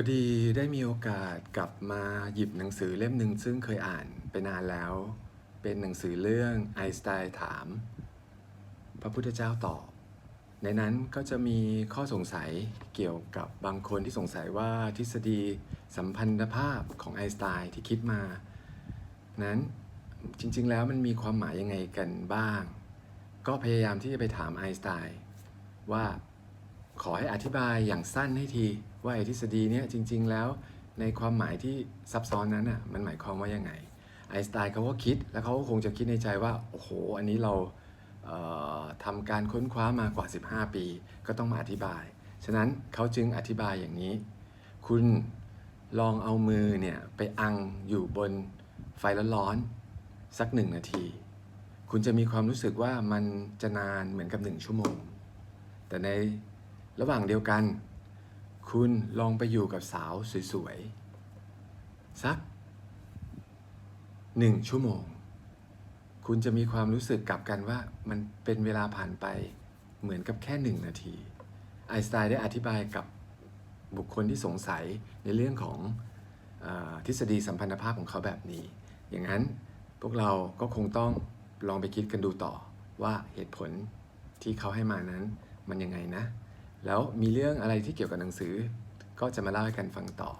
พอดีได้มีโอกาสกลับมาหยิบหนังสือเล่มหนึ่งซึ่งเคยอ่านไปนานแล้ว เป็นหนังสือเรื่องไอสไตน์ถาม พระพุทธเจ้าตอบ ในนั้นก็จะมีข้อสงสัยเกี่ยวกับบางคนที่สงสัยว่าทฤษฎีสัมพันธภาพของไอสไตน์ที่คิดมา นั้นจริงๆแล้วมันมีความหมายยังไงกันบ้าง ก็พยายามที่จะไปถามไอสไตน์ว่า ขอให้อธิบายอย่างสั้นให้ที ว่าไอ้ทฤษฎีเนี้ยจริง ๆ แล้วในความหมายที่ซับซ้อนนั้นอะมันหมายความว่ายังไงไอน์สไตน์เขาก็คิดแล้วเขาก็คงจะคิดในใจว่า โอ้โห อันนี้เราเอ่อทำการค้นคว้ามากว่า 15 ปี ก็ต้องมาอธิบาย ฉะนั้นเขาจึงอธิบายอย่างนี้ คุณลองเอามือเนี่ยไปอังอยู่บนไฟร้อนๆสักหนึ่งนาที คุณจะมีความรู้สึกว่ามันจะนานเหมือนกับหนึ่งชั่วโมง แต่ใน ระหว่างเดียวกัน คุณลองไปอยู่กับสาวสวยๆ สักหนึ่งชั่วโมง คุณจะมีความรู้สึกกลับกันว่ามันเป็นเวลาผ่านไปเหมือนกับแค่หนึ่งนาที ไอสไตน์ได้อธิบายกับบุคคลที่สงสัยในเรื่องของอทฤษฎีสัมพันธภาพของเขาแบบนี้ อย่างนั้นพวกเราก็คงต้องลองไปคิดกันดูต่อว่าเหตุผลที่เขาให้มานั้นมันยังไงนะ แล้วมีเรื่องอะไรที่เกี่ยวกับหนังสือก็จะมาเล่าให้กันฟังต่อ